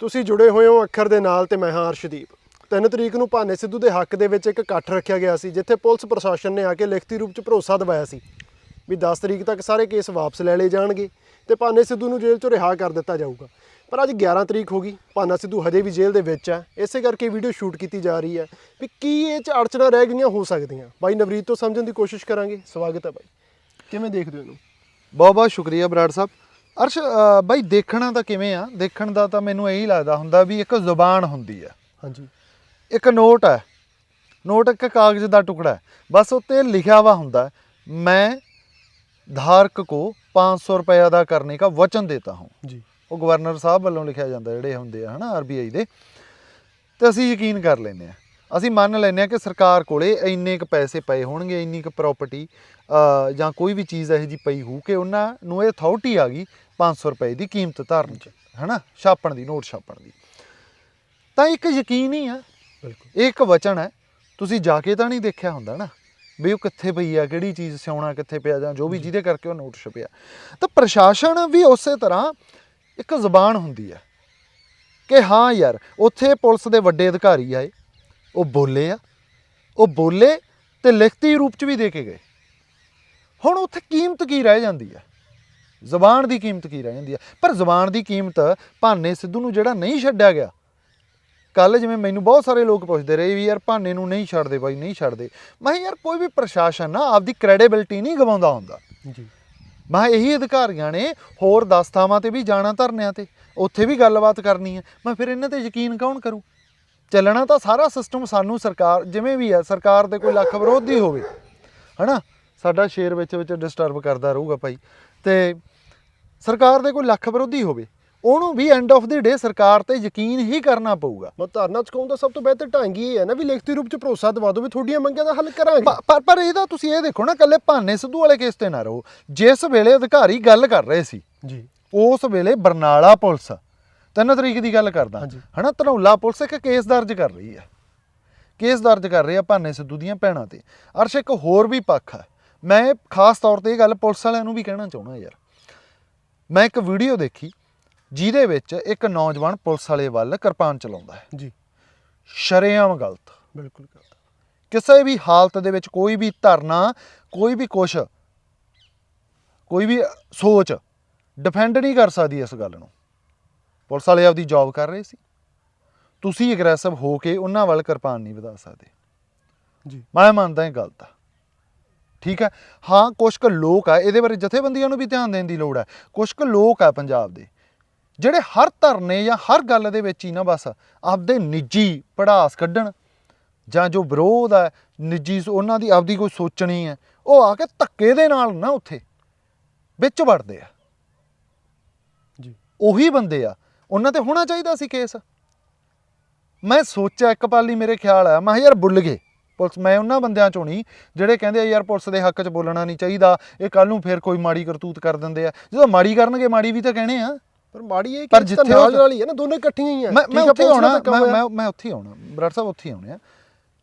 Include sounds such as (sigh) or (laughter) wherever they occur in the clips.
ਤੁਸੀਂ ਜੁੜੇ ਹੋਏ ਹੋ ਅੱਖਰ ਦੇ ਨਾਲ ਤੇ ਮੈਂ ਹਾਂ ਅਰਸ਼ਦੀਪ। 3 ਤਰੀਕ ਨੂੰ ਭਾਨੇ ਸਿੱਧੂ ਦੇ ਹੱਕ ਦੇ ਵਿੱਚ ਇੱਕ ਇਕੱਠ ਰੱਖਿਆ ਗਿਆ ਸੀ, ਜਿੱਥੇ ਪੁਲਿਸ ਪ੍ਰਸ਼ਾਸਨ ਨੇ ਆ ਕੇ ਲਿਖਤੀ ਰੂਪ 'ਚ ਭਰੋਸਾ ਦਿਵਾਇਆ ਸੀ ਵੀ 10 ਤਰੀਕ ਤੱਕ ਸਾਰੇ ਕੇਸ ਵਾਪਸ ਲੈ ਲਏ ਜਾਣਗੇ ਤੇ ਭਾਨੇ ਸਿੱਧੂ ਨੂੰ ਜੇਲ੍ਹ 'ਚੋਂ ਰਿਹਾ ਕਰ ਦਿੱਤਾ ਜਾਊਗਾ। ਪਰ ਅੱਜ 11 ਤਰੀਕ ਹੋ ਗਈ, ਭਾਨਾ ਸਿੱਧੂ ਹਜੇ ਵੀ ਜੇਲ੍ਹ ਦੇ ਵਿੱਚ ਹੈ। ਇਸੇ ਕਰਕੇ ਵੀਡੀਓ ਸ਼ੂਟ ਕੀਤੀ ਜਾ ਰਹੀ ਹੈ ਵੀ ਕੀ ਇਹ 'ਚ ਅੜਚਣਾ ਰਹਿ ਗਈਆਂ, ਹੋ ਸਕਦੀਆਂ। ਬਾਈ ਨਵਰੀਤ ਤੋਂ ਸਮਝਣ ਦੀ ਕੋਸ਼ਿਸ਼ ਕਰਾਂਗੇ। ਸਵਾਗਤ ਹੈ ਬਾਈ। ਕਿਵੇਂ ਦੇਖਦੇ ਹੋ ਇਹਨੂੰ? ਬਹੁਤ ਬਹੁਤ ਸ਼ੁਕਰੀਆ ਬਰਾੜ ਸਾਹਿਬ। ਅਰਸ਼ ਬਾਈ ਦੇਖਣਾ ਤਾਂ ਕਿਵੇਂ ਆ? ਦੇਖਣ ਦਾ ਤਾਂ ਮੈਨੂੰ ਇਹੀ ਲੱਗਦਾ ਹੁੰਦਾ ਵੀ ਇੱਕ ਜ਼ੁਬਾਨ ਹੁੰਦੀ ਆ। ਹਾਂਜੀ। ਇੱਕ ਨੋਟ ਹੈ ਨੋਟ ਇੱਕ ਕਾਗਜ਼ ਦਾ ਟੁਕੜਾ ਬਸ ਉੱਤੇ ਲਿਖਿਆ ਵਾ ਹੁੰਦਾ ਮੈਂ ਧਾਰਕ ਕੋ 500 ਰੁਪਏ ਦਾ ਕਰਨੇ ਦਾ ਵਚਨ ਦੇਤਾ ਹਾਂ। ਜੀ। ਉਹ ਗਵਰਨਰ ਸਾਹਿਬ ਵੱਲੋਂ ਲਿਖਿਆ ਜਾਂਦਾ ਜਿਹੜੇ ਹੁੰਦੇ ਆ ਹਨਾ ਆਰਬੀਆਈ ਦੇ। ਤੇ ਅਸੀਂ ਯਕੀਨ ਕਰ ਲੈਂਦੇ ਆ। ਅਸੀਂ ਮੰਨ ਲੈਂਦੇ ਆ ਕਿ ਸਰਕਾਰ ਕੋਲੇ ਇੰਨੇ ਕੁ ਪੈਸੇ ਪਏ ਹੋਣਗੇ ਇੰਨੀ ਕੁ ਪ੍ਰਾਪਰਟੀ ਜਾਂ ਕੋਈ ਵੀ ਚੀਜ਼ ਇਹੋ ਜੀ ਪਈ ਹੋਊ ਕਿ ਉਹਨਾਂ ਨੂੰ ਇਹ ਅਥਾਰਟੀ ਆ ਗਈ 500 ਰੁਪਏ ਦੀ ਕੀਮਤ ਧਾਰਨ ਚ ਹਨਾ? ਛਾਪਣ ਦੀ ਨੋਟ ਛਾਪਣ ਦੀ। ਤਾਂ ਇੱਕ ਯਕੀਨ ਹੀ ਆ। ਬਿਲਕੁਲ। ਇੱਕ ਵਚਨ ਹੈ। ਤੁਸੀਂ ਜਾ ਕੇ ਤਾਂ ਨਹੀਂ ਦੇਖਿਆ ਹੁੰਦਾ ਨਾ ਵੀ ਉਹ ਕਿੱਥੇ ਪਈ ਆ ਕਿਹੜੀ ਚੀਜ਼ ਸਿਉਣਾ ਕਿੱਥੇ ਪਿਆ ਜਾਂ ਜੋ ਵੀ ਜਿਹਦੇ ਕਰਕੇ ਉਹ ਨੋਟ ਛਪਿਆ। ਤਾਂ ਪ੍ਰਸ਼ਾਸਨ ਵੀ ਉਸੇ ਤਰ੍ਹਾਂ ਇੱਕ ਜ਼ੁਬਾਨ ਹੁੰਦੀ ਹੈ ਕਿ ਹਾਂ ਯਾਰ ਉੱਥੇ ਪੁਲਿਸ ਦੇ ਵੱਡੇ ਅਧਿਕਾਰੀ ਆਏ ਉਹ ਬੋਲੇ ਆ। ਉਹ ਬੋਲੇ ਤੇ ਲਿਖਤੀ ਰੂਪ ਚ ਵੀ ਦੇ ਕੇ ਗਏ। ਹੁਣ ਉੱਥੇ ਕੀਮਤ ਕੀ ਰਹਿ ਜਾਂਦੀ ਹੈ ਜ਼ੁਬਾਨ ਦੀ ਕੀਮਤ ਕੀ ਰਹਿ ਜਾਂਦੀ ਹੈ ਪਰ ਜ਼ੁਬਾਨ ਦੀ ਕੀਮਤ ਭਾਨੇ ਸਿੱਧੂ ਨੂੰ ਜਿਹੜਾ ਨਹੀਂ ਛੱਡਿਆ ਗਿਆ ਕੱਲ ਜਿਵੇਂ ਮੈਨੂੰ ਬਹੁਤ ਸਾਰੇ ਲੋਕ ਪੁੱਛਦੇ ਰਹੇ ਵੀ ਯਾਰ ਭਾਨੇ ਨੂੰ ਨਹੀਂ ਛੱਡਦੇ ਬਾਈ ਨਹੀਂ ਛੱਡਦੇ। ਮੈਂ ਯਾਰ ਕੋਈ ਵੀ ਪ੍ਰਸ਼ਾਸਨ ਨਾ ਆਪਦੀ ਕ੍ਰੈਡੀਬਿਲਟੀ ਨਹੀਂ ਗਵਾਉਂਦਾ ਹੁੰਦਾ। ਜੀ। ਮੈਂ ਇਹੀ ਅਧਿਕਾਰੀਆਂ ਨੇ ਹੋਰ 10 ਥਾਵਾਂ ਤੇ ਵੀ ਜਾਣਾ ਧਰਨਿਆਂ ਤੇ ਉੱਥੇ ਵੀ ਗੱਲਬਾਤ ਕਰਨੀ ਹੈ ਮੈਂ ਫਿਰ ਇਹਨਾਂ ਤੇ ਯਕੀਨ ਕੌਣ ਕਰੂ? ਚੱਲਣਾ ਤਾਂ ਸਾਰਾ ਸਿਸਟਮ ਸਾਨੂੰ ਸਰਕਾਰ ਜਿਵੇਂ ਵੀ ਹੈ ਸਰਕਾਰ ਦੇ ਕੋਈ ਲੱਖ ਵਿਰੋਧੀ ਹੋਵੇ। ਹਨਾ? ਸਾਡਾ ਸ਼ੇਰ ਵਿੱਚ ਵਿੱਚ ਡਿਸਟਰਬ ਕਰਦਾ ਰਹੂਗਾ ਭਾਈ ਤੇ ਸਰਕਾਰ ਦੇ ਕੋਈ ਲੱਖ ਵਿਰੋਧੀ ਹੋਵੇ ਉਹਨੂੰ ਵੀ ਐਂਡ ਆਫ ਦੀ ਡੇ ਸਰਕਾਰ ਤੇ ਯਕੀਨ ਹੀ ਕਰਨਾ ਪਊਗਾ। ਮੈਂ ਧਰਨਾ ਚੁਕਾਉਣ ਦਾ ਸਭ ਤੋਂ ਬਿਹਤਰ ਢੰਗ ਹੀ ਹੈ ਨਾ ਵੀ ਲਿਖਤੀ ਰੂਪ 'ਚ ਭਰੋਸਾ ਦਿਵਾ ਦਿਓ ਵੀ ਤੁਹਾਡੀਆਂ ਮੰਗਾਂ ਦਾ ਹੱਲ ਕਰਾਂਗੇ। ਪਰ ਪਰ ਇਹਦਾ ਤੁਸੀਂ ਇਹ ਦੇਖੋ ਨਾ ਕੱਲੇ ਭਾਨੇ ਸਿੱਧੂ ਵਾਲੇ ਕੇਸ ਤੇ ਨਾ ਰਹੋ। ਜਿਸ ਵੇਲੇ ਅਧਿਕਾਰੀ ਗੱਲ ਕਰ ਰਹੇ ਸੀ ਜੀ। ਉਸ ਵੇਲੇ ਬਰਨਾਲਾ ਪੁਲਿਸ ਤਿੰਨ ਤਰੀਕ ਦੀ ਗੱਲ ਕਰਦਾ। ਹਨਾ ਧਨੌਲਾ ਪੁਲਿਸ ਇੱਕ ਕੇਸ ਦਰਜ ਕਰ ਰਹੀ ਹੈ। ਕੇਸ ਦਰਜ ਕਰ ਰਹੀ ਆ ਭਾਨੇ ਸਿੱਧੂ ਦੀਆਂ ਭੈਣਾਂ ਤੇ। ਅਰਸ਼ ਇੱਕ ਹੋਰ ਵੀ ਪੱਖ ਹੈ। ਮੈਂ ਖਾਸ ਤੌਰ ਤੇ ਇਹ ਗੱਲ ਪੁਲਿਸ ਵਾਲਿਆਂ ਨੂੰ ਵੀ ਕਹਿਣਾ ਚਾਹੁੰਦਾ ਯਾਰ। ਮੈਂ ਇੱਕ ਵੀਡੀਓ ਦੇਖੀ ਜਿਹਦੇ ਵਿੱਚ ਇੱਕ ਨੌਜਵਾਨ ਪੁਲਿਸ ਵਾਲੇ ਵੱਲ ਕਿਰਪਾਨ ਚਲਾਉਂਦਾ ਹੈ। ਜੀ। ਸ਼ਰੇਆਮ ਗਲਤ। ਬਿਲਕੁਲ ਗਲਤ। ਕਿਸੇ ਵੀ ਹਾਲਤ ਦੇ ਵਿੱਚ ਕੋਈ ਵੀ ਧਰਨਾ ਕੋਈ ਵੀ ਕੁਛ ਕੋਈ ਵੀ ਸੋਚ ਡਿਫੈਂਡ ਨਹੀਂ ਕਰ ਸਕਦੀ ਇਸ ਗੱਲ ਨੂੰ। ਪੁਲਿਸ ਵਾਲੇ ਆਪਦੀ ਜੌਬ ਕਰ ਰਹੇ ਸੀ। ਤੁਸੀਂ ਐਗਰੈਸਿਵ ਹੋ ਕੇ ਉਹਨਾਂ ਵੱਲ ਕਿਰਪਾਨ ਨਹੀਂ ਵਧਾ ਸਕਦੇ। ਜੀ। ਮੈਂ ਮੰਨਦਾ ਇਹ ਗਲਤ ਆ। ਠੀਕ ਹੈ? ਹਾਂ ਕੁਝ ਕੁ ਲੋਕ ਆ ਇਹਦੇ ਬਾਰੇ ਜਥੇਬੰਦੀਆਂ ਨੂੰ ਵੀ ਧਿਆਨ ਦੇਣ ਦੀ ਲੋੜ ਹੈ। ਕੁਝ ਕੁ ਲੋਕ ਆ ਪੰਜਾਬ ਦੇ ਜਿਹੜੇ ਹਰ ਧਰਨੇ ਜਾਂ ਹਰ ਗੱਲ ਦੇ ਵਿੱਚ ਹੀ ਨਾ ਬਸ ਆਪਦੇ ਨਿੱਜੀ ਪੜਾਸ ਕੱਢਣ ਜਾਂ ਜੋ ਵਿਰੋਧ ਹੈ ਨਿੱਜੀ ਉਹਨਾਂ ਦੀ ਆਪਦੀ ਕੋਈ ਸੋਚਣੀ ਹੈ ਉਹ ਆ ਕੇ ਧੱਕੇ ਦੇ ਨਾਲ ਨਾ ਉੱਥੇ ਵਿੱਚ ਵੜਦੇ ਆ। ਜੀ। ਉਹੀ ਬੰਦੇ ਆ ਉਹਨਾਂ ਤੇ ਹੋਣਾ ਚਾਹੀਦਾ ਸੀ ਕੇਸ। ਮੈਂ ਸੋਚਿਆ ਇੱਕ ਪਲ ਲਈ ਮੇਰੇ ਖਿਆਲ ਆ ਮੈਂ ਕਿਹਾ ਯਾਰ ਭੁੱਲ ਗਏ। ਪੁਲਿਸ ਮੈਂ ਉਹਨਾਂ ਬੰਦਿਆਂ ਚੋਂ ਨਹੀਂ ਜਿਹੜੇ ਕਹਿੰਦੇ ਆ ਯਾਰ ਪੁਲਿਸ ਦੇ ਹੱਕ 'ਚ ਬੋਲਣਾ ਨਹੀਂ ਚਾਹੀਦਾ ਇਹ ਕੱਲ ਨੂੰ ਫੇਰ ਕੋਈ ਮਾੜੀ ਕਰਤੂਤ ਕਰ ਦਿੰਦੇ ਆ। ਜਦੋਂ ਮਾੜੀ ਕਰਨਗੇ ਮਾੜੀ ਵੀ ਤਾਂ ਕਹਿਣੇ ਆ। ਪਰ ਮਾੜੀ ਇਹ ਕਿ ਜਿੱਥੇ ਨਾਲ ਨਾਲ ਹੀ ਹੈ ਨਾ ਦੋਨੇ ਇਕੱਠੀਆਂ ਹੀ ਆ। ਮੈਂ ਉੱਥੇ ਆਉਣਾ ਮੈਂ। ਮੈਂ ਮੈਂ ਉੱਥੇ ਆਉਣਾ ਬਰਾੜ ਸਾਹਿਬ ਉੱਥੇ ਆਉਣੇ ਆ।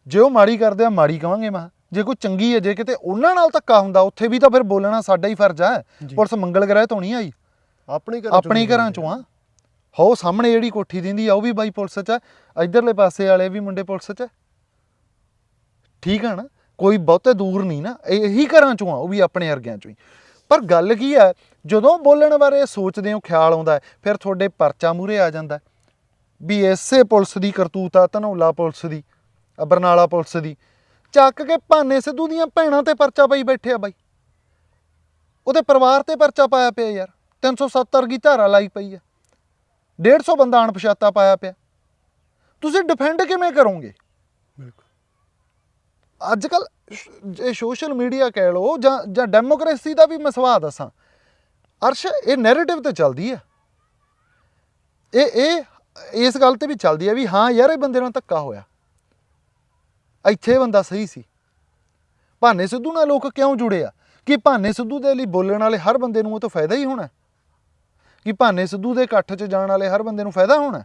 ਜੇ ਉਹ ਮਾੜੀ ਕਰਦੇ ਆ ਮਾੜੀ ਕਵਾਂਗੇ ਮੈਂ। ਜੇ ਕੋਈ ਚੰਗੀ ਹੈ ਜੇ ਕਿਤੇ ਉਹਨਾਂ ਨਾਲ ਧੱਕਾ ਹੁੰਦਾ ਉੱਥੇ ਵੀ ਤਾਂ ਫਿਰ ਬੋਲਣਾ ਸਾਡਾ ਹੀ ਫਰਜ਼ ਹੈ। ਪੁਲਿਸ ਮੰਗਲ ਗ੍ਰਹਿ ਤੋਂ ਨਹੀਂ ਆਈ। ਆਪਣੇ ਘਰਾਂ ਆਪਣੀ ਘਰਾਂ ਚੋਂ ਆ। ਹੋ ਸਾਹਮਣੇ ਜਿਹੜੀ ਕੋਠੀ ਦਿੰਦੀ ਆ ਉਹ ਵੀ ਬਾਈ ਪੁਲਿਸ ਚ ਆ। ਇਧਰਲੇ ਪਾਸੇ ਵਾਲੇ ਵੀ ਮੁੰਡੇ ਪੁਲਿਸ ਚ ਆ। ਠੀਕ ਆ ਨਾ, ਕੋਈ ਬਹੁਤੇ ਦੂਰ ਨਹੀਂ ਨਾ, ਇਹੀ ਘਰਾਂ ਚੋਂ ਆ, ਉਹ ਵੀ ਆਪਣੇ ਵਰਗਿਆਂ ਚੋਂ ਹੀ। ਪਰ ਗੱਲ ਕੀ ਹੈ ਜਦੋਂ ਬੋਲਣ ਬਾਰੇ ਸੋਚਦੇ ਹੋ, ਖਿਆਲ ਆਉਂਦਾ ਫਿਰ ਤੁਹਾਡੇ ਪਰਚਾ ਮੂਰੇ ਆ ਜਾਂਦਾ ਵੀ ਐਸੇ ਪੁਲਿਸ ਦੀ ਕਰਤੂਤ ਆ, ਧਨੌਲਾ ਪੁਲਿਸ ਦੀ ਆ ਬਰਨਾਲਾ ਪੁਲਿਸ ਦੀ, ਚੱਕ ਕੇ ਭਾਨੇ ਸਿੱਧੂ ਦੀਆਂ ਭੈਣਾਂ ਤੇ ਪਰਚਾ ਪਾਈ ਬੈਠੇ ਆ ਬਾਈ। ਉਹਦੇ ਪਰਿਵਾਰ ਤੇ ਪਰਚਾ ਪਾਇਆ ਪਿਆ ਯਾਰ 370 ਦੀ ਧਾਰਾ ਲਾਈ ਪਈ ਆ। 150 ਬੰਦਾ ਅਣਪਛਾਤਾ ਪਾਇਆ ਪਿਆ। ਤੁਸੀਂ ਡਿਫੈਂਡ ਕਿਵੇਂ ਕਰੋਗੇ? ਅੱਜ ਕੱਲ ਇਹ ਸੋਸ਼ਲ ਮੀਡੀਆ ਕਹਿ ਲਓ ਜਾਂ ਜਾਂ ਡੈਮੋਕ੍ਰੇਸੀ ਦਾ ਵੀ ਮੈਂ ਸਵਾਲ ਦੱਸਾਂ। ਅਰਸ਼, ਇਹ ਨੈਰੇਟਿਵ ਤੇ ਚੱਲਦੀ ਹੈ। ਇਹ ਇਹ ਇਸ ਗੱਲ ਤੇ ਵੀ ਚੱਲਦੀ ਹੈ ਵੀ ਹਾਂ ਯਾਰ ਇਹ ਬੰਦੇ ਨਾਲ ਧੱਕਾ ਹੋਇਆ। ਇੱਥੇ ਬੰਦਾ ਸਹੀ ਸੀ। ਭਾਨੇ ਸਿੱਧੂ ਨਾਲ ਲੋਕ ਕਿਉਂ ਜੁੜੇ ਆ? ਕਿ ਭਾਨੇ ਸਿੱਧੂ ਦੇ ਲਈ ਬੋਲਣ ਵਾਲੇ ਹਰ ਬੰਦੇ ਨੂੰ ਉਹ ਤੋਂ ਫਾਇਦਾ ਹੀ ਹੋਣਾ। ਕਿ ਭਾਨੇ ਸਿੱਧੂ ਦੇ ਇਕੱਠ 'ਚ ਜਾਣ ਵਾਲੇ ਹਰ ਬੰਦੇ ਨੂੰ ਫਾਇਦਾ ਹੋਣਾ।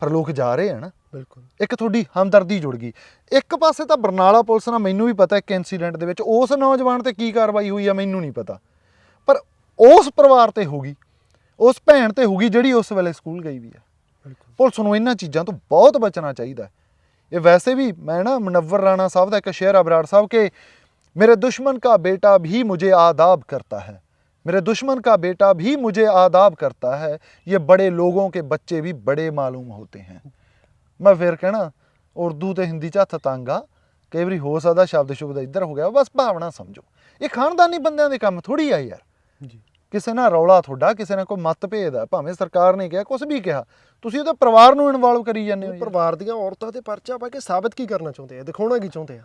ਪਰ ਲੋਕ ਜਾ ਰਹੇ ਆ ਨਾ। ਬਿਲਕੁਲ ਇੱਕ ਤੁਹਾਡੀ ਹਮਦਰਦੀ ਜੁੜ ਗਈ ਇੱਕ ਪਾਸੇ ਤਾਂ ਬਰਨਾਲਾ ਪੁਲਿਸ ਨਾਲ ਮੈਨੂੰ ਵੀ ਪਤਾ ਇੱਕ ਇਨਸੀਡੈਂਟ ਦੇ ਵਿੱਚ ਉਸ ਨੌਜਵਾਨ ਤੇ ਕੀ ਕਾਰਵਾਈ ਹੋਈ ਆ ਮੈਨੂੰ ਨਹੀਂ ਪਤਾ ਪਰ ਉਸ ਪਰਿਵਾਰ ਤੇ ਹੋ ਗਈ ਉਸ ਭੈਣ ਤੇ ਹੋਊਗੀ ਜਿਹੜੀ ਉਸ ਵੇਲੇ ਸਕੂਲ ਗਈ ਵੀ ਆ ਬਿਲਕੁਲ ਪੁਲਿਸ ਨੂੰ ਇਹਨਾਂ ਚੀਜ਼ਾਂ ਤੋਂ ਬਹੁਤ ਬਚਣਾ ਚਾਹੀਦਾ ਹੈ। ਇਹ ਵੈਸੇ ਵੀ ਮੈਂ ਨਾ ਮਨੱਵਰ ਰਾਣਾ ਸਾਹਿਬ ਦਾ ਇੱਕ ਸ਼ੇਰ ਆ ਬਰਾੜ ਸਾਹਿਬ ਕਿ मेरे दुश्मन का बेटा भी मुझे आदाब करता है मेरे दुश्मन का बेटा भी मुझे आदाब करता है ये बड़े लोगों के बच्चे भी बड़े मालूम होते हैं ਮੈਂ ਫਿਰ ਕਹਿਣਾ ਉਰਦੂ ਤੇ ਹਿੰਦੀ ਚ ਹੱਥ ਤੰਗ ਆ। ਕਈ ਵਾਰੀ ਹੋ ਸਕਦਾ ਸ਼ਬਦ ਸ਼ੁਬਦ ਇੱਧਰ ਹੋ ਗਿਆ ਬਸ ਭਾਵਨਾ ਸਮਝੋ। ਇਹ ਖਾਨਦਾਨੀ ਬੰਦਿਆਂ ਦੇ ਕੰਮ ਥੋੜੀ ਆ ਯਾਰ। ਜੀ। ਕਿਸੇ ਨਾਲ ਰੌਲਾ ਤੁਹਾਡਾ ਕਿਸੇ ਨਾਲ ਕੋਈ ਮਤਭੇਦ ਆ। ਭਾਵੇਂ ਸਰਕਾਰ ਨੇ ਕਿਹਾ ਕੁਝ ਵੀ ਕਿਹਾ ਤੁਸੀਂ ਉਹਦੇ ਪਰਿਵਾਰ ਨੂੰ ਇਨਵੋਲਵ ਕਰੀ ਜਾਂਦੇ ਹੋ ਯਾਰ। ਪਰਿਵਾਰ ਦੀਆਂ ਔਰਤਾਂ ਤੇ ਪਰਚਾ ਪਾ ਕੇ ਸਾਬਤ ਕੀ ਕਰਨਾ ਚਾਹੁੰਦੇ ਆ? ਦਿਖਾਉਣਾ ਕੀ ਚਾਹੁੰਦੇ ਆ?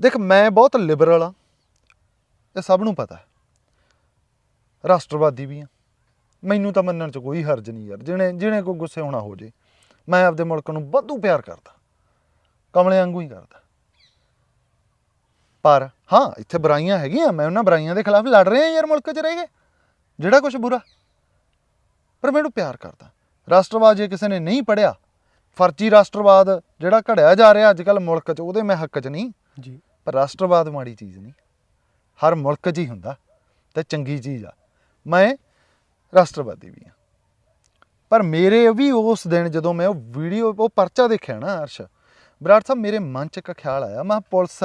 ਦੇਖ ਮੈਂ ਬਹੁਤ ਲਿਬਰਲ ਆ। ਇਹ ਸਭ ਨੂੰ ਪਤਾ। ਹੈ ਰਾਸ਼ਟਰਵਾਦੀ ਵੀ ਆ। ਮੈਨੂੰ ਤਾਂ ਮੰਨਣ ਚ ਕੋਈ ਹਰਜ ਨਹੀਂ ਯਾਰ। ਜਿਹਨੇ ਜਿਹਨੇ ਕੋਈ ਗੁੱਸੇ ਹੋਣਾ ਹੋ ਜੇ। ਮੈਂ ਆਪਦੇ ਮੁਲਕ ਨੂੰ ਵਾਧੂ ਪਿਆਰ ਕਰਦਾ। ਕਮਲੇ ਵਾਂਗੂ ਹੀ ਕਰਦਾ। ਪਰ ਹਾਂ ਇੱਥੇ ਬੁਰਾਈਆਂ ਹੈਗੀਆਂ ਮੈਂ ਉਹਨਾਂ ਬੁਰਾਈਆਂ ਦੇ ਖਿਲਾਫ ਲੜ ਰਿਹਾ ਯਾਰ ਮੁਲਕ 'ਚ ਰਹਿ ਕੇ। ਜਿਹੜਾ ਕੁਝ ਬੁਰਾ। ਪਰ ਮੈਨੂੰ ਪਿਆਰ ਕਰਦਾ। ਰਾਸ਼ਟਰਵਾਦ ਜੇ ਕਿਸੇ ਨੇ ਨਹੀਂ ਪੜਿਆ ਫਰਜ਼ੀ ਰਾਸ਼ਟਰਵਾਦ ਜਿਹੜਾ ਘੜਿਆ ਜਾ ਰਿਹਾ ਅੱਜ ਕੱਲ ਮੁਲਕ 'ਚ ਉਹਦੇ ਮੈਂ ਹੱਕ 'ਚ ਨਹੀਂ। ਜੀ। ਪਰ ਰਾਸ਼ਟਰਵਾਦ ਮਾੜੀ ਚੀਜ਼ ਨਹੀਂ। ਹਰ ਮੁਲਕ 'ਚ ਹੀ ਹੁੰਦਾ। ਤੇ ਚੰਗੀ ਚੀਜ਼ ਆ। ਮੈਂ ਰਾਸ਼ਟਰਵਾਦੀ ਵੀ ਆ ਪਰ ਮੇਰੇ ਵੀ ਉਸ ਦਿਨ ਜਦੋਂ ਮੈਂ ਉਹ ਵੀਡੀਓ ਉਹ ਪਰਚਾ ਦੇਖਿਆ ਨਾ ਅਰਸ਼ ਬਰਾੜ ਸਾਹਿਬ ਮੇਰੇ ਮਨ 'ਚ ਇੱਕ ਖਿਆਲ ਆਇਆ, ਮੈਂ ਪੁਲਿਸ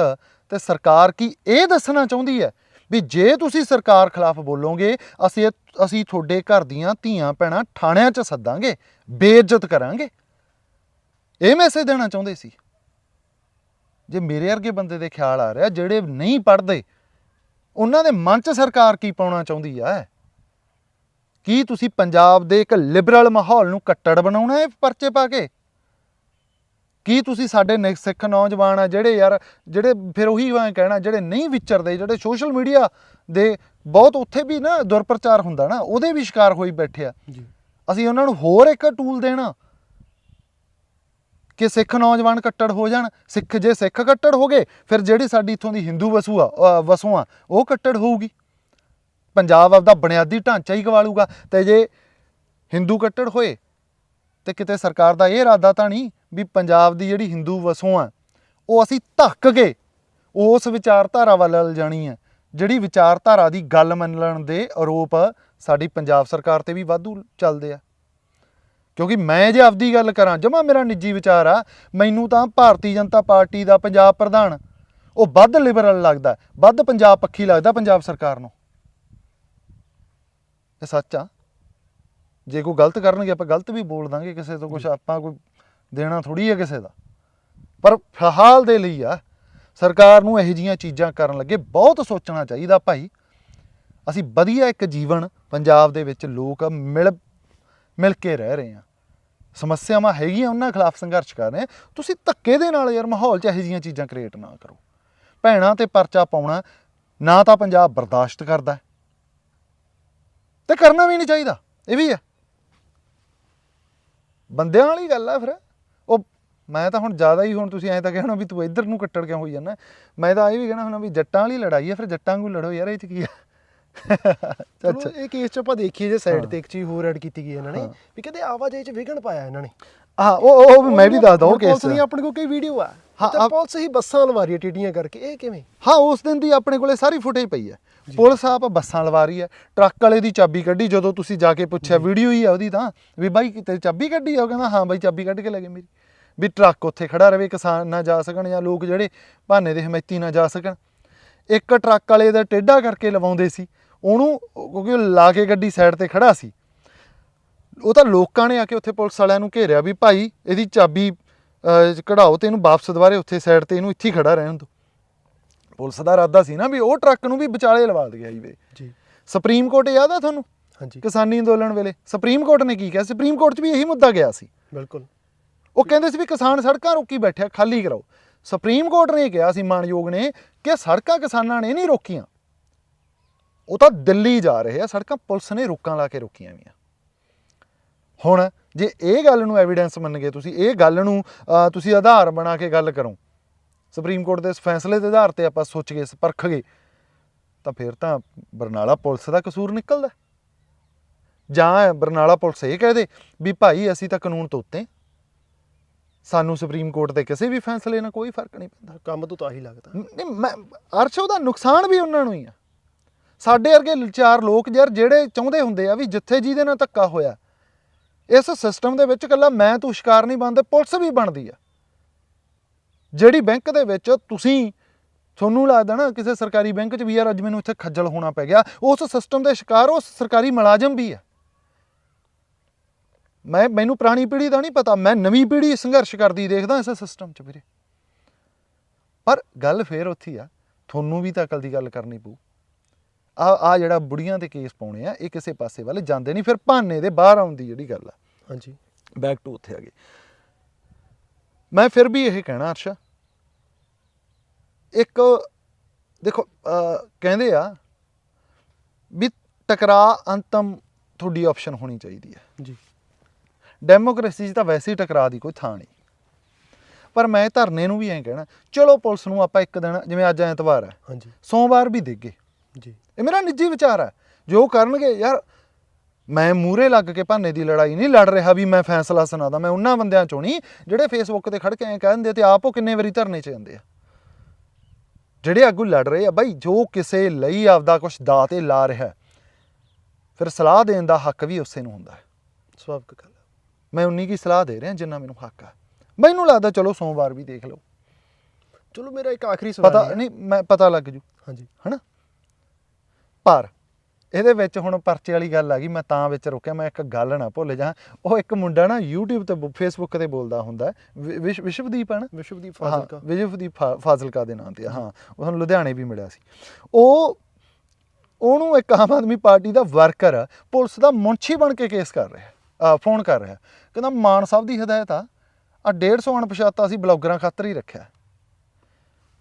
ਤੇ ਸਰਕਾਰ ਕੀ ਇਹ ਦੱਸਣਾ ਚਾਹੁੰਦੀ ਹੈ ਵੀ ਜੇ ਤੁਸੀਂ ਸਰਕਾਰ ਖਿਲਾਫ ਬੋਲੋਗੇ, ਅਸੀਂ ਅਸੀਂ ਤੁਹਾਡੇ ਘਰ ਦੀਆਂ ਧੀਆਂ ਭੈਣਾਂ ਥਾਣਿਆਂ 'ਚ ਸੱਦਾਂਗੇ, ਬੇਇੱਜ਼ਤ ਕਰਾਂਗੇ। ਇਹ ਮੈਸੇਜ ਦੇਣਾ ਚਾਹੁੰਦੇ ਸੀ। ਜੇ ਮੇਰੇ ਵਰਗੇ ਬੰਦੇ ਦੇ ਖਿਆਲ ਆ ਰਿਹਾ, ਜਿਹੜੇ ਨਹੀਂ ਪੜ੍ਹਦੇ, ਉਹਨਾਂ ਦੇ ਮਨ 'ਚ ਸਰਕਾਰ ਕੀ ਪਾਉਣਾ ਚਾਹੁੰਦੀ ਆ? ਕੀ ਤੁਸੀਂ ਪੰਜਾਬ ਦੇ ਇੱਕ ਲਿਬਰਲ ਮਾਹੌਲ ਨੂੰ ਕੱਟੜ ਬਣਾਉਣਾ ਹੈ ਪਰਚੇ ਪਾ ਕੇ? ਕੀ ਤੁਸੀਂ ਸਾਡੇ ਨਿ- ਸਿੱਖ ਨੌਜਵਾਨ ਆ ਜਿਹੜੇ ਯਾਰ ਜਿਹੜੇ ਫਿਰ ਉਹੀ ਮੈਂ ਕਹਿਣਾ ਜਿਹੜੇ ਨਹੀਂ ਵਿਚਰਦੇ ਜਿਹੜੇ ਸੋਸ਼ਲ ਮੀਡੀਆ ਦੇ ਬਹੁਤ ਉੱਥੇ ਵੀ ਨਾ ਦੁਰਪ੍ਰਚਾਰ ਹੁੰਦਾ ਨਾ ਉਹਦੇ ਵੀ ਸ਼ਿਕਾਰ ਹੋਈ ਬੈਠੇ ਆ। ਜੀ। ਅਸੀਂ ਉਹਨਾਂ ਨੂੰ ਹੋਰ ਇੱਕ ਟੂਲ ਦੇਣਾ ਕਿ ਸਿੱਖ ਨੌਜਵਾਨ ਕੱਟੜ ਹੋ ਜਾਣ। ਸਿੱਖ ਜੇ ਸਿੱਖ ਕੱਟੜ ਹੋ ਗਏ ਫਿਰ ਜਿਹੜੀ ਸਾਡੀ ਇਥੋਂ ਦੀ ਹਿੰਦੂ ਵਸੂ ਆ ਵਸੋਂ ਆ ਉਹ ਕੱਟੜ ਹੋਊਗੀ। ਪੰਜਾਬ ਆਪਦਾ ਬੁਨਿਆਦੀ ਢਾਂਚਾ ਹੀ ਗਵਾਲੂਗਾ ਤੇ ਜੇ ਹਿੰਦੂ ਕੱਟੜ ਹੋਏ ਤੇ ਕਿਤੇ ਸਰਕਾਰ ਦਾ ਇਹ ਇਰਾਦਾ ਤਾਂ ਨਹੀਂ ਵੀ ਪੰਜਾਬ ਦੀ ਜਿਹੜੀ ਹਿੰਦੂ ਵਸੋਂ ਆ, ਉਹ ਅਸੀਂ ਧੱਕ ਕੇ ਉਸ ਵਿਚਾਰਧਾਰਾ ਵੱਲ ਲ ਜਾਣੀ ਹੈ ਜਿਹੜੀ ਵਿਚਾਰਧਾਰਾ ਦੀ ਗੱਲ ਮੰਨਣ ਦੇ ਆਰੋਪ ਸਾਡੀ ਪੰਜਾਬ ਸਰਕਾਰ ਤੇ ਵੀ ਵਾਧੂ ਚੱਲਦੇ ਆ। ਕਿਉਂਕਿ ਮੈਂ ਜੇ ਆਪਦੀ ਗੱਲ ਕਰਾਂ, ਜਮਾ ਮੇਰਾ ਨਿੱਜੀ ਵਿਚਾਰ ਆ, ਮੈਨੂੰ ਤਾਂ ਭਾਰਤੀ ਜਨਤਾ ਪਾਰਟੀ ਦਾ ਪੰਜਾਬ ਪ੍ਰਧਾਨ, ਉਹ ਵੱਧ ਲਿਬਰਲ ਲੱਗਦਾ, ਵੱਧ ਪੰਜਾਬ ਪੱਖੀ ਲੱਗਦਾ ਪੰਜਾਬ ਸਰਕਾਰ ਨੂੰ। ਇਹ ਸੱਚ ਆ। ਜੇ ਕੋਈ ਗਲਤ ਕਰਨਗੇ ਆਪਾਂ ਗਲਤ ਵੀ ਬੋਲ ਦਾਂਗੇ ਕਿਸੇ ਤੋਂ ਕੁਝ ਆਪਾਂ ਕੋਈ ਦੇਣਾ ਥੋੜੀ ਹੈ ਕਿਸੇ ਦਾ। ਪਰ ਫਿਲਹਾਲ ਦੇ ਲਈ ਆ ਸਰਕਾਰ ਨੂੰ ਇਹੋ ਜੀਆਂ ਚੀਜ਼ਾਂ ਕਰਨ ਲੱਗੇ ਬਹੁਤ ਸੋਚਣਾ ਚਾਹੀਦਾ ਭਾਈ। ਅਸੀਂ ਵਧੀਆ ਇੱਕ ਜੀਵਨ ਪੰਜਾਬ ਦੇ ਵਿੱਚ ਲੋਕ ਮਿਲ ਮਿਲ ਕੇ ਰਹਿ ਰਹੇ ਹਾਂ ਸਮੱਸਿਆਵਾਂ ਹੈਗੀਆਂ ਉਹਨਾਂ ਖਿਲਾਫ ਸੰਘਰਸ਼ ਕਰ ਰਹੇ ਤੁਸੀਂ ਧੱਕੇ ਦੇ ਨਾਲ ਯਾਰ ਮਾਹੌਲ 'ਚ ਇਹੋ ਜਿਹੀਆਂ ਚੀਜ਼ਾਂ ਕ੍ਰੀਏਟ ਨਾ ਕਰੋ। ਭੈਣਾਂ ਤੇ ਪਰਚਾ ਪਾਉਣਾ ਨਾ ਤਾਂ ਪੰਜਾਬ ਬਰਦਾਸ਼ਤ ਕਰਦਾ। ਤੇ ਕਰਨਾ ਵੀ ਨਹੀਂ ਚਾਹੀਦਾ। ਇਹ ਵੀ ਹੈ। ਬੰਦਿਆਂ ਵਾਲੀ ਗੱਲ ਆ ਫਿਰ। ਉਹ ਮੈਂ ਤਾਂ ਹੁਣ ਜ਼ਿਆਦਾ ਹੀ ਹੁਣ ਤੁਸੀਂ ਐਂ ਤਾਂ ਕਹਿਣਾ ਵੀ ਤੂੰ ਇੱਧਰ ਨੂੰ ਕੱਟੜ ਕਿਉਂ ਹੋਈ ਜਾਂਦਾ ਮੈਂ ਤਾਂ ਇਹ ਵੀ ਕਹਿਣਾ ਹੁਣ ਵੀ ਜੱਟਾਂ ਵਾਲੀ ਲੜਾਈ ਹੈ ਫਿਰ ਜੱਟਾਂ ਨੂੰ ਲੜੋ ਯਾਰ ਇਹ ਚ ਕੀ ਆ? ਚਲੋ ਇਹ ਕੇਸ ਚ ਆਪਾਂ ਦੇਖੀਏ ਜੇ ਸਾਈਡ। ਤੇ ਇੱਕ ਚੀਜ਼ ਹੋਰ ਐਡ ਕੀਤੀ ਗਈ ਇਹਨਾਂ ਨੇ। ਵੀ ਕਹਿੰਦੇ ਆਵਾਜਾਈ ਚ ਵਿਘਨ ਪਾਇਆ ਇਹਨਾਂ ਨੇ। ਹਾਂ ਉਹ ਉਹ ਵੀ ਮੈਂ ਵੀ ਦੱਸਦਾ ਉਹ ਕੇਸ ਦੀ ਆਪਣੇ ਕੋਲ ਕਈ ਵੀਡੀਓ ਆ। ਹਾਂ, ਪੁਲਿਸ ਹੀ ਬੱਸਾਂ ਲਵਾ ਰਹੀ ਟੀਟੀਆਂ ਕਰਕੇ ਇਹ ਕਿਵੇਂ? ਹਾਂ ਉਸ ਦਿਨ ਦੀ ਆਪਣੇ ਕੋਲੇ ਸਾਰੀ ਫੁਟੇਜ ਪਈ ਹੈ। ਪੁਲਿਸ ਆਪ ਬੱਸਾਂ ਲਵਾ ਰਹੀ ਹੈ। ਟਰੱਕ ਵਾਲੇ ਦੀ ਚਾਬੀ ਕੱਢੀ। ਜਦੋਂ ਤੁਸੀਂ ਜਾ ਕੇ ਪੁੱਛਿਆ ਵੀਡੀਓ ਹੀ ਆ ਉਹਦੀ ਤਾਂ ਵੀ ਬਾਈ ਤੇਰੀ ਚਾਬੀ ਕੱਢੀ ਆ? ਉਹ ਕਹਿੰਦਾ ਹਾਂ ਬਾਈ ਚਾਬੀ ਕੱਢ ਕੇ ਲੈ ਗਏ ਮੇਰੀ। ਵੀ ਟਰੱਕ ਉੱਥੇ ਖੜਾ ਰਵੇ ਕਿਸਾਨ ਨਾ ਜਾ ਸਕਣ ਜਾਂ ਲੋਕ ਜਿਹੜੇ ਭਾਨੇ ਦੇ ਹਮੈਤੀ ਨਾ ਜਾ ਸਕਣ। ਇੱਕ ਟਰੱਕ ਵਾਲੇ ਦਾ ਟੇਢਾ ਕਰਕੇ ਲਵਾਉਂਦੇ ਸੀ। ਉਹਨੂੰ ਕਿਉਂਕਿ ਉਹ ਲਾ ਕੇ ਗੱਡੀ ਸਾਈਡ ਤੇ ਖੜਾ ਸੀ। ਉਹ ਤਾਂ ਲੋਕਾਂ ਨੇ ਆ ਕੇ ਉੱਥੇ ਪੁਲਿਸ ਵਾਲਿਆਂ ਨੂੰ ਘੇਰਿਆ ਵੀ ਭਾਈ ਇਹਦੀ ਚਾਬੀ ਕਢਾਓ ਤੇ ਇਹਨੂੰ ਵਾਪਸ ਦੁਬਾਰੇ ਉੱਥੇ ਸਾਈਡ ਤੇ ਇਹਨੂੰ ਇੱਥੇ ਖੜਾ ਰਹਿਣ ਦਿਓ। ਪੁਲਿਸ ਦਾ ਇਰਾਦਾ ਸੀ ਨਾ ਵੀ ਉਹ ਟਰੱਕ ਨੂੰ ਵੀ ਵਿਚਾਲੇ ਲਵਾ ਦੇ ਹਾਈਵੇ। ਜੀ। ਸੁਪਰੀਮ ਕੋਰਟ ਯਾਦ ਆ ਤੁਹਾਨੂੰ? ਹਾਂਜੀ। ਕਿਸਾਨੀ ਅੰਦੋਲਨ ਵੇਲੇ। ਸੁਪਰੀਮ ਕੋਰਟ ਨੇ ਕੀ ਕਿਹਾ? ਸੁਪਰੀਮ ਕੋਰਟ 'ਚ ਵੀ ਇਹੀ ਮੁੱਦਾ ਗਿਆ ਸੀ। ਬਿਲਕੁਲ। ਉਹ ਕਹਿੰਦੇ ਸੀ ਵੀ ਕਿਸਾਨ ਸੜਕਾਂ ਰੋਕੀ ਬੈਠਿਆ ਖਾਲੀ ਕਰਾਓ। ਸੁਪਰੀਮ ਕੋਰਟ ਨੇ ਕਿਹਾ ਸੀ ਮਾਨਯੋਗ ਨੇ ਕਿ ਸੜਕਾਂ ਕਿਸਾਨਾਂ ਨੇ ਨਹੀਂ ਰੋਕੀਆਂ। ਉਹ ਤਾਂ ਦਿੱਲੀ ਜਾ ਰਹੇ ਆ ਸੜਕਾਂ ਪੁਲਿਸ ਨੇ ਰੋਕਾਂ ਲਾ ਕੇ ਰੋਕੀਆਂ ਵੀਆਂ ਹੁਣ ਜੇ ਇਹ ਗੱਲ ਨੂੰ ਐਵੀਡੈਂਸ ਮੰਨ ਗਏ ਤੁਸੀਂ ਇਹ ਗੱਲ ਨੂੰ ਤੁਸੀਂ ਆਧਾਰ ਬਣਾ ਕੇ ਗੱਲ ਕਰੋ। ਸੁਪਰੀਮ ਕੋਰਟ ਦੇ ਇਸ ਫੈਸਲੇ ਦੇ ਆਧਾਰ ਤੇ ਆਪਾਂ ਸੋਚ ਗਏ ਪਰਖ ਗਏ ਤਾਂ ਫਿਰ ਤਾਂ ਬਰਨਾਲਾ ਪੁਲਿਸ ਦਾ ਕਸੂਰ ਨਿਕਲਦਾ। ਜਾਂ ਬਰਨਾਲਾ ਪੁਲਿਸ ਇਹ ਕਹਿ ਦੇ ਵੀ ਭਾਈ ਅਸੀਂ ਤਾਂ ਕਾਨੂੰਨ ਤੋਂ ਉੱਤੇ ਸਾਨੂੰ ਸੁਪਰੀਮ ਕੋਰਟ ਦੇ ਕਿਸੇ ਵੀ ਫੈਸਲੇ ਨਾਲ ਕੋਈ ਫ਼ਰਕ ਨਹੀਂ ਪੈਂਦਾ। ਕੰਮ ਤੋਂ ਤਾਂ ਹੀ ਲੱਗਦਾ। ਨਹੀਂ ਮੈਂ ਅਰਸ਼ ਉਹਦਾ ਨੁਕਸਾਨ ਵੀ ਉਹਨਾਂ ਨੂੰ ਹੀ ਆ। ਸਾਡੇ ਵਰਗੇ ਚਾਰ ਲੋਕ ਯਾਰ ਜਿਹੜੇ ਚਾਹੁੰਦੇ ਹੁੰਦੇ ਆ ਵੀ ਜਿੱਥੇ ਜਿਹਦੇ ਨਾਲ ਧੱਕਾ ਹੋਇਆ ਇਸ ਸਿਸਟਮ ਦੇ ਵਿੱਚ ਇਕੱਲਾ ਮੈਂ ਤੂੰ ਸ਼ਿਕਾਰ ਨਹੀਂ ਬਣਦੇ ਪੁਲਿਸ ਵੀ ਬਣਦੀ ਆ। ਜਿਹੜੀ ਬੈਂਕ ਦੇ ਵਿੱਚ ਤੁਸੀਂ ਤੁਹਾਨੂੰ ਲੱਗਦਾ ਨਾ ਕਿਸੇ ਸਰਕਾਰੀ ਬੈਂਕ 'ਚ ਵੀ ਯਾਰ ਅੱਜ ਮੈਨੂੰ ਇੱਥੇ ਖੱਜਲ ਹੋਣਾ ਪੈ ਗਿਆ ਉਸ ਸਿਸਟਮ ਦੇ ਸ਼ਿਕਾਰ ਉਸ ਸਰਕਾਰੀ ਮੁਲਾਜ਼ਮ ਵੀ ਆ। ਮੈਂ ਮੈਨੂੰ ਪੁਰਾਣੀ ਪੀੜ੍ਹੀ ਦਾ ਨਹੀਂ ਪਤਾ ਮੈਂ ਨਵੀਂ ਪੀੜ੍ਹੀ ਸੰਘਰਸ਼ ਕਰਦੀ ਦੇਖਦਾ ਇਸ ਸਿਸਟਮ 'ਚ ਵੀਰੇ। ਪਰ ਗੱਲ ਫੇਰ ਉੱਥੇ ਆ ਤੁਹਾਨੂੰ ਵੀ ਤਾਂ ਅਕਲ ਦੀ ਗੱਲ ਕਰਨੀ ਪਊ। ਆ ਆ ਜਿਹੜਾ ਬੁੜੀਆਂ ਦੇ ਕੇਸ ਪਾਉਣੇ ਆ ਇਹ ਕਿਸੇ ਪਾਸੇ ਵੱਲ ਜਾਂਦੇ ਨਹੀਂ ਫਿਰ ਭਾਨੇ ਦੇ ਬਾਹਰ ਆਉਣ ਦੀ ਜਿਹੜੀ ਗੱਲ ਆ। ਹਾਂਜੀ। ਬੈਕ ਟੂ ਉੱਥੇ ਆ ਗਏ। ਮੈਂ ਫਿਰ ਵੀ ਇਹ ਕਹਿਣਾ ਅਰਸ਼ਾ ਇੱਕ ਦੇਖੋ ਕਹਿੰਦੇ ਆ ਵੀ ਟਕਰਾ ਅੰਤਮ ਤੁਹਾਡੀ ਆਪਸ਼ਨ ਹੋਣੀ ਚਾਹੀਦੀ ਹੈ। ਜੀ। ਡੈਮੋਕ੍ਰੇਸੀ 'ਚ ਤਾਂ ਵੈਸੇ ਹੀ ਟਕਰਾ ਦੀ ਕੋਈ ਥਾਂ ਨਹੀਂ। ਪਰ ਮੈਂ ਧਰਨੇ ਨੂੰ ਵੀ ਐਂ ਕਹਿਣਾ ਚਲੋ ਪੁਲਿਸ ਨੂੰ ਆਪਾਂ ਇੱਕ ਦਿਨ ਜਿਵੇਂ ਅੱਜ ਐਤਵਾਰ ਹੈ ਹਾਂਜੀ। ਸੋਮਵਾਰ ਵੀ ਦੇਗੇ। ਜੀ। ਇਹ ਮੇਰਾ ਨਿੱਜੀ ਵਿਚਾਰ ਹੈ। ਜੋ ਕਰਨਗੇ ਯਾਰ ਮੈਂ ਮੂਰੇ ਲੱਗ ਕੇ ਭਾਨੇ ਦੀ ਲੜਾਈ ਨਹੀਂ ਲੜ ਰਿਹਾ ਵੀ ਮੈਂ ਫੈਸਲਾ ਸੁਣਾਦਾ ਮੈਂ ਉਹਨਾਂ ਬੰਦਿਆਂ ਚੋਂ ਨਹੀਂ ਜਿਹੜੇ ਫੇਸਬੁੱਕ ਤੇ ਖੜ ਕੇ ਐਂ ਕਹਿੰਦੇ ਤੇ ਆਪ ਉਹ ਕਿੰਨੇ ਵਾਰੀ ਧਰਨੇ 'ਚ ਜਾਂਦੇ ਆ। ਜਿਹੜੇ ਆਗੂ ਲੜ ਰਹੇ ਆ ਬਾਈ ਜੋ ਕਿਸੇ ਲਈ ਆਪਦਾ ਕੁਝ ਦਾ ਤੇ ਲਾ ਰਿਹਾ ਫਿਰ ਸਲਾਹ ਦੇਣ ਦਾ ਹੱਕ ਵੀ ਉਸੇ ਨੂੰ ਹੁੰਦਾ ਹੈ। ਸੁਭਾਵਿਕ ਗੱਲ ਹੈ। ਮੈਂ ਉਨੀ ਕੀ ਸਲਾਹ ਦੇ ਰਿਹਾ ਜਿੰਨਾ ਮੈਨੂੰ ਹੱਕ ਆ। ਮੈਨੂੰ ਲੱਗਦਾ ਚਲੋ ਸੋਮਵਾਰ ਵੀ ਦੇਖ ਲਓ। ਚਲੋ ਮੇਰਾ ਇੱਕ ਆਖਰੀ ਸਵਾਲ ਪਤਾ ਹੈ। ਨਹੀਂ ਮੈਂ ਪਤਾ ਲੱਗ ਜੂ। ਹਾਂਜੀ। ਹਨਾ? ਪਰ ਇਹਦੇ ਵਿੱਚ ਹੁਣ ਪਰਚੇ ਵਾਲੀ ਗੱਲ ਆ ਗਈ ਮੈਂ ਤਾਂ ਵਿੱਚ ਰੁਕਿਆ ਮੈਂ ਇੱਕ ਗੱਲ ਨਾ ਭੁੱਲ ਜਾ ਉਹ ਇੱਕ ਮੁੰਡਾ ਨਾ YouTube ਤੇ ਫੇਸਬੁੱਕ ਤੇ ਬੋਲਦਾ ਹੁੰਦਾ ਵਿਸ਼ਵਦੀਪ ਹੈ ਨਾ? ਵਿਸ਼ਵਦੀਪ ਫਾਜ਼ਿਲਕਾ। ਵਿਜਵਦੀਪ ਫਾ- ਫਾਜ਼ਿਲਕਾ ਦੇ ਨਾਂ ਤੇ ਹਾਂ। ਉਹ ਸਾਨੂੰ ਲੁਧਿਆਣੇ ਵੀ ਮਿਲਿਆ ਸੀ। ਉਹ ਉਹਨੂੰ ਇੱਕ ਆਮ ਆਦਮੀ ਪਾਰਟੀ ਦਾ ਵਰਕਰ ਪੁਲਿਸ ਦਾ ਮੁੰਸ਼ੀ ਬਣ ਕੇ ਕੇਸ ਕਰ ਰਿਹਾ ਫੋਨ ਕਰ ਰਿਹਾ। ਕਹਿੰਦਾ ਮਾਨ ਸਾਹਿਬ ਦੀ ਹਦਾਇਤ ਆ ਆ 150 ਅਣਪਛਾਤਾ ਸੀ ਬਲੌਗਰਾਂ ਖਾਤਰ ਹੀ ਰੱਖਿਆ।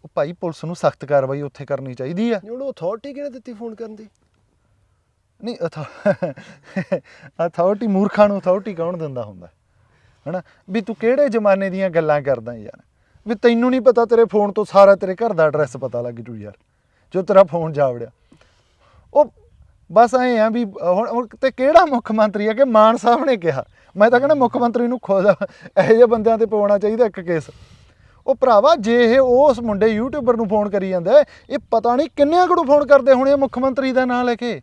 ਉਹ ਭਾਈ ਪੁਲਿਸ ਨੂੰ ਸਖਤ ਕਾਰਵਾਈ ਉੱਥੇ ਕਰਨੀ ਚਾਹੀਦੀ ਆ। ਉਹਨੂੰ ਅਥਾਰਟੀ ਕਿਹਨੇ ਦਿੱਤੀ ਫੋਨ ਕਰਨ ਦੀ? ਨਹੀਂ ਅਥਾਰਟੀ (laughs) ਮੂਰਖਾਂ ਨੂੰ ਅਥਾਰਟੀ ਕੌਣ ਦਿੰਦਾ ਹੁੰਦਾ? ਹਨਾ? ਵੀ ਤੂੰ ਕਿਹੜੇ ਜ਼ਮਾਨੇ ਦੀਆਂ ਗੱਲਾਂ ਕਰਦਾ ਯਾਰ? ਵੀ ਤੈਨੂੰ ਨਹੀਂ ਪਤਾ ਤੇਰੇ ਫੋਨ ਤੋਂ ਸਾਰਾ ਤੇਰੇ ਘਰ ਦਾ ਐਡਰੈਸ ਪਤਾ ਲੱਗ ਜੂ ਯਾਰ, ਜੋ ਤੇਰਾ ਫੋਨ ਜਾ ਵੜਿਆ। ਉਹ ਬਸ ਐ ਆ ਵੀ ਹੁਣ ਹੁਣ ਤੇ ਕਿਹੜਾ ਮੁੱਖ ਮੰਤਰੀ ਆ ਕਿ ਮਾਨ ਸਾਹਿਬ ਨੇ ਕਿਹਾ? ਮੈਂ ਤਾਂ ਕਹਿੰਦਾ ਮੁੱਖ ਮੰਤਰੀ ਨੂੰ ਖੁਦ ਇਹੋ ਜਿਹੇ ਬੰਦਿਆਂ ਤੇ ਪਵਾਉਣਾ ਚਾਹੀਦਾ ਇੱਕ ਕੇਸ ਉਹ ਭਰਾਵਾ, ਜੇ ਇਹ ਉਸ ਮੁੰਡੇ ਯੂਟਿਊਬਰ ਨੂੰ ਫੋਨ ਕਰੀ ਜਾਂਦਾ, ਇਹ ਪਤਾ ਨਹੀਂ ਕਿੰਨਿਆਂ ਕੋਲੋਂ ਫੋਨ ਕਰਦੇ ਹੋਣੇ ਮੁੱਖ ਮੰਤਰੀ ਦਾ ਨਾਂ ਲੈ ਕੇ।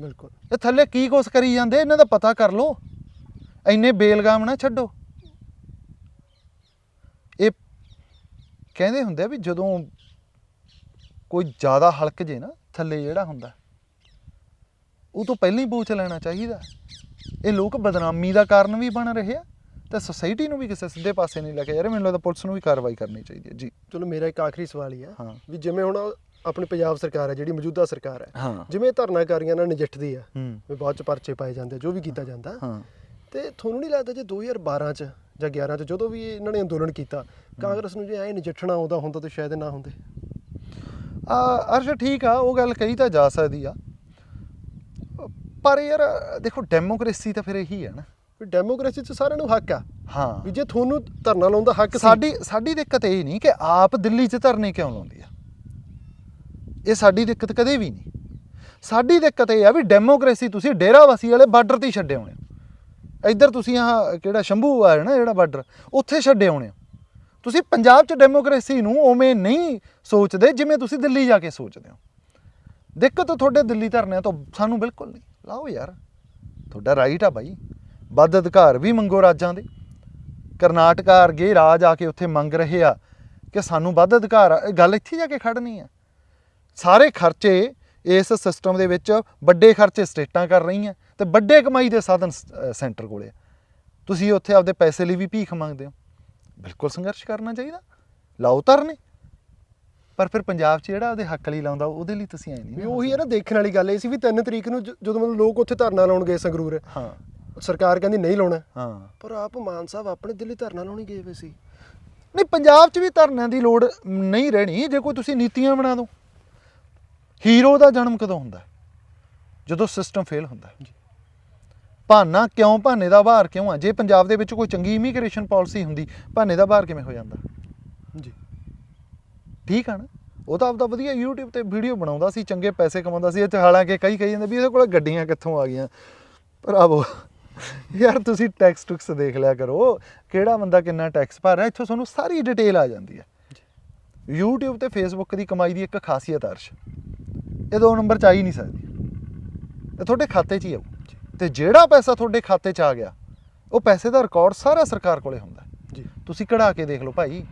ਬਿਲਕੁਲ। ਇਹ ਥੱਲੇ ਕੀ ਕੁਛ ਕਰੀ ਜਾਂਦੇ? ਇਹਨਾਂ ਦਾ ਪਤਾ ਕਰ ਲਓ। ਇੰਨੇ ਬੇਲਗਾਮ ਨਾ ਛੱਡੋ। ਇਹ ਕਹਿੰਦੇ ਹੁੰਦੇ ਆ ਵੀ ਜਦੋਂ ਕੋਈ ਜ਼ਿਆਦਾ ਹਲਕ ਜੇ ਨਾ ਥੱਲੇ ਜਿਹੜਾ ਹੁੰਦਾ ਉਹ ਤੋਂ ਪਹਿਲਾਂ ਹੀ ਪੁੱਛ ਲੈਣਾ ਚਾਹੀਦਾ। ਇਹ ਲੋਕ ਬਦਨਾਮੀ ਦਾ ਕਾਰਨ ਵੀ ਬਣ ਰਹੇ ਆ ਤੇ ਸੋਸਾਇਟੀ ਨੂੰ ਵੀ ਕਿਸੇ ਸਿੱਧੇ ਪਾਸੇ ਨਹੀਂ ਲੈ ਕੇ ਰਹੇ। ਮੈਨੂੰ ਲੱਗਦਾ ਪੁਲਿਸ ਨੂੰ ਵੀ ਕਾਰਵਾਈ ਕਰਨੀ ਚਾਹੀਦੀ ਹੈ। ਜੀ। ਚਲੋ ਮੇਰਾ ਇੱਕ ਆਖਰੀ ਸਵਾਲ ਹੀ ਹਾਂ। ਵੀ ਜਿਵੇਂ ਹੁਣ ਆਪਣੀ ਪੰਜਾਬ ਸਰਕਾਰ ਹੈ ਜਿਹੜੀ ਮੌਜੂਦਾ ਸਰਕਾਰ ਹੈ। ਜਿਵੇਂ ਧਰਨਾਕਾਰੀਆਂ ਨਾਲ ਨਜਿੱਠਦੀ ਹੂੰ ਵੀ ਬਾਅਦ ਚ ਪਰਚੇ ਪਾਏ ਜਾਂਦੇ ਆ, ਜੋ ਵੀ ਕੀਤਾ ਜਾਂਦਾ। ਤੇ ਤੁਹਾਨੂੰ ਨਹੀਂ ਲੱਗਦਾ ਜੇ 2012 ਚ ਜਾਂ 11 ਚ ਜਦੋਂ ਵੀ ਇਹਨਾਂ ਨੇ ਅੰਦੋਲਨ ਕੀਤਾ ਕਾਂਗਰਸ ਨੂੰ ਜੇ ਐ ਨਜਿੱਠਣਾ ਆਉਂਦਾ ਹੁੰਦਾ ਤਾਂ ਸ਼ਾਇਦ ਨਾ ਹੁੰਦੇ। ਆ ਅਰਸ਼ ਠੀਕ ਆ ਉਹ ਗੱਲ ਕਹੀ ਤਾਂ ਜਾ ਸਕਦੀ ਆ। ਪਰ ਯਾਰ ਦੇਖੋ ਡੈਮੋਕ੍ਰੇਸੀ ਤਾਂ ਫਿਰ ਇਹੀ ਹੈ ਨਾ। ਵੀ ਡੈਮੋਕ੍ਰੇਸੀ ਚ ਸਾਰਿਆਂ ਨੂੰ ਹੱਕ ਆ। ਹਾਂ। ਵੀ ਜੇ ਤੁਹਾਨੂੰ ਧਰਨਾ ਲਾਉਣ ਦਾ ਹੱਕ ਸਾਡੀ ਸਾਡੀ ਦਿੱਕਤ ਇਹ ਨਹੀਂ ਕਿ ਆਪ ਦਿੱਲੀ 'ਚ ਧਰਨੇ ਕਿਉਂ ਲਾਉਂਦੀ ਆ? ਇਹ ਸਾਡੀ ਦਿੱਕਤ ਕਦੇ ਵੀ ਨਹੀਂ। ਸਾਡੀ ਦਿੱਕਤ ਇਹ ਆ ਵੀ ਡੈਮੋਕ੍ਰੇਸੀ ਤੁਸੀਂ ਡੇਰਾਵਾਸੀ ਵਾਲੇ ਬਾਰਡਰ ਤੇ ਹੀ ਛੱਡੇ ਆਉਣੇ ਹੋ। ਇੱਧਰ ਤੁਸੀਂ ਆਹ ਕਿਹੜਾ ਸ਼ੰਭੂ ਆ ਨਾ ਜਿਹੜਾ ਬਾਰਡਰ ਉੱਥੇ ਛੱਡੇ ਆਉਣੇ ਹੋ। ਤੁਸੀਂ ਪੰਜਾਬ 'ਚ ਡੈਮੋਕ੍ਰੇਸੀ ਨੂੰ ਉਵੇਂ ਨਹੀਂ ਸੋਚਦੇ ਜਿਵੇਂ ਤੁਸੀਂ ਦਿੱਲੀ ਜਾ ਕੇ ਸੋਚਦੇ ਹੋ। ਦਿੱਕਤ ਤੁਹਾਡੇ ਦਿੱਲੀ ਧਰਨਿਆਂ ਤੋਂ ਸਾਨੂੰ ਬਿਲਕੁਲ ਨਹੀਂ। ਲਾਓ ਯਾਰ, ਤੁਹਾਡਾ ਰਾਈਟ ਆ ਬਾਈ। ਵੱਧ ਅਧਿਕਾਰ ਵੀ ਮੰਗੋ ਰਾਜਾਂ ਦੇ। ਕਰਨਾਟਕਾ ਵਰਗੇ ਰਾਜ ਆ ਕੇ ਉੱਥੇ ਮੰਗ ਰਹੇ ਆ ਕਿ ਸਾਨੂੰ ਵੱਧ ਅਧਿਕਾਰ ਆ ਇਹ ਗੱਲ ਇੱਥੇ ਜਾ ਕੇ ਖੜਨੀ ਆ। ਸਾਰੇ ਖਰਚੇ ਇਸ ਸਿਸਟਮ ਦੇ ਵਿੱਚ ਵੱਡੇ ਖਰਚੇ ਸਟੇਟਾਂ ਕਰ ਰਹੀਆਂ ਤੇ ਵੱਡੇ ਕਮਾਈ ਦੇ ਸਾਧਨ ਸੈਂਟਰ ਕੋਲੇ ਤੁਸੀਂ ਉੱਥੇ ਆਪਦੇ ਪੈਸੇ ਲਈ ਵੀ ਭੀਖ ਮੰਗਦੇ ਹੋ। ਬਿਲਕੁਲ ਸੰਘਰਸ਼ ਕਰਨਾ ਚਾਹੀਦਾ। ਲਾਓ ਧਰਨੇ। ਪਰ ਫਿਰ ਪੰਜਾਬ 'ਚ ਜਿਹੜਾ ਉਹਦੇ ਹੱਕ ਲਈ ਲਾਉਂਦਾ ਉਹਦੇ ਲਈ ਤੁਸੀਂ ਐ ਨਹੀਂ ਵੀ ਉਹੀ ਹੈ ਨਾ ਦੇਖਣ ਵਾਲੀ ਗੱਲ ਇਹ ਸੀ ਵੀ 3 ਤਰੀਕ ਨੂੰ ਜਦੋਂ ਮਤਲਬ ਲੋਕ ਉੱਥੇ ਧਰਨਾ ਲਾਉਣ ਗਏ ਸੰਗਰੂਰ। ਹਾਂ। ਸਰਕਾਰ ਕਹਿੰਦੀ ਨਹੀਂ ਲਾਉਣਾ। ਹਾਂ। ਪਰ ਆਪ ਮਾਨ ਸਾਹਿਬ ਆਪਣੇ ਦਿੱਲੀ ਧਰਨਾ ਲਾਉਣੀ ਗਏ ਹੋਏ ਸੀ। ਨਹੀਂ ਪੰਜਾਬ 'ਚ ਵੀ ਧਰਨਿਆਂ ਦੀ ਲੋੜ ਨਹੀਂ ਰਹਿਣੀ। ਜੇ ਕੋਈ ਤੁਸੀਂ ਨੀਤੀਆਂ ਬਣਾ ਦਿਓ। ਹੀਰੋ ਦਾ ਜਨਮ ਕਦੋਂ ਹੁੰਦਾ? ਜਦੋਂ ਸਿਸਟਮ ਫੇਲ ਹੁੰਦਾ। ਭਾਨਾ ਕਿਉਂ ਭਾਨੇ ਦਾ ਭਾਰ ਕਿਉਂ ਆ? ਜੇ ਪੰਜਾਬ ਦੇ ਵਿੱਚ ਕੋਈ ਚੰਗੀ ਇਮੀਗ੍ਰੇਸ਼ਨ ਪਾਲਿਸੀ ਹੁੰਦੀ ਭਾਨੇ ਦਾ ਭਾਰ ਕਿਵੇਂ ਹੋ ਜਾਂਦਾ? ਜੀ। ਠੀਕ ਆ ਨਾ? ਉਹ ਤਾਂ ਆਪਦਾ ਵਧੀਆ YouTube ਤੇ ਵੀਡੀਓ ਬਣਾਉਂਦਾ ਸੀ ਚੰਗੇ ਪੈਸੇ ਕਮਾਉਂਦਾ ਸੀ ਇਹ 'ਚ ਹਾਲਾਂਕਿ ਕਈ ਕਹੀ ਜਾਂਦੇ ਵੀ ਇਹਦੇ ਕੋਲ ਗੱਡੀਆਂ ਕਿੱਥੋਂ ਆ ਗਈਆਂ? ਭਰਾਵੋ ਯਾਰ ਤੁਸੀਂ ਟੈਕਸ ਟੁਕਸ ਦੇਖ ਲਿਆ ਕਰੋ ਕਿਹੜਾ ਬੰਦਾ ਕਿੰਨਾ ਟੈਕਸ ਭਰ ਰਿਹਾ ਇੱਥੋਂ ਤੁਹਾਨੂੰ ਸਾਰੀ ਡਿਟੇਲ ਆ ਜਾਂਦੀ ਹੈ। YouTube ਤੇ Facebook ਦੀ ਕਮਾਈ ਦੀ ਇੱਕ ਖਾਸੀਅਤ ਅਰਸ਼। ਇਹ ਦੋ ਨੰਬਰ ਚ ਆ ਹੀ ਨਹੀਂ ਸਕਦੀ। ਇਹ ਤੁਹਾਡੇ ਖਾਤੇ 'ਚ ਹੀ ਆਊ। ਤੇ ਜਿਹੜਾ ਪੈਸਾ ਤੁਹਾਡੇ ਖਾਤੇ 'ਚ ਆ ਗਿਆ ਉਹ ਪੈਸੇ ਦਾ ਰਿਕਾਰਡ ਸਾਰਾ ਸਰਕਾਰ ਕੋਲੇ ਹੁੰਦਾ। ਜੀ। ਤੁਸੀਂ ਕਢਾ ਕੇ ਦੇਖ ਲਓ ਭਾਈ।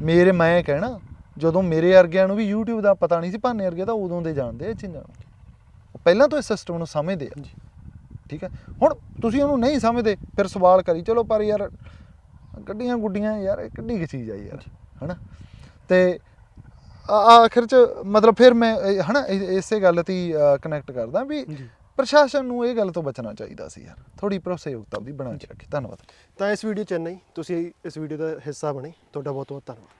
ਮੇਰੇ ਮੈਂ ਕਹਿਣਾ ਜਦੋਂ ਮੇਰੇ ਵਰਗਿਆਂ ਨੂੰ ਵੀ YouTube ਦਾ ਪਤਾ ਨਹੀਂ ਸੀ ਭਾਨੇ ਵਰਗੇ ਤਾਂ ਉਦੋਂ ਦੇ ਜਾਣਦੇ ਇਹ ਚੀਜ਼ਾਂ ਉਹ ਪਹਿਲਾਂ ਤੋਂ ਇਸ ਸਿਸਟਮ ਨੂੰ ਸਮਝਦੇ ਆ। ਜੀ। ਠੀਕ ਹੈ। ਹੁਣ ਤੁਸੀਂ ਉਹਨੂੰ ਨਹੀਂ ਸਮਝਦੇ ਫਿਰ ਸਵਾਲ ਕਰੀ ਚਲੋ ਪਰ ਯਾਰ ਗੱਡੀਆਂ ਗੁੱਡੀਆਂ ਯਾਰ ਇਹ ਕਿੱਡੀ ਕੁ ਚੀਜ਼ ਆ ਯਾਰ ਹਨਾ? ਤੇ ਆਖਿਰ ਚ ਮਤਲਬ ਫਿਰ ਮੈਂ ਇਹ- ਹਨਾ ਇਹ- ਇਸੇ ਗੱਲ ਤੇ ਕਨੈਕਟ ਕਰਦਾ ਵੀ ਜੀ। ਪ੍ਰਸ਼ਾਸਨ ਨੂੰ ਇਹ ਗੱਲ ਤੋਂ ਬਚਣਾ ਚਾਹੀਦਾ ਸੀ ਯਾਰ। ਥੋੜੀ ਭਰੋਸੇਯੋਗਤਾ ਉਹਦੀ ਬਣਾ ਕੇ ਰੱਖੀ। ਧੰਨਵਾਦ। ਤਾਂ ਇਸ ਵੀਡੀਓ ਚ ਇੰਨਾ ਹੀ। ਤੁਸੀਂ ਇਸ ਵੀਡੀਓ ਦਾ ਹਿੱਸਾ ਬਣੇ। ਤੁਹਾਡਾ ਬਹੁਤ ਬਹੁਤ ਧੰਨਵਾਦ।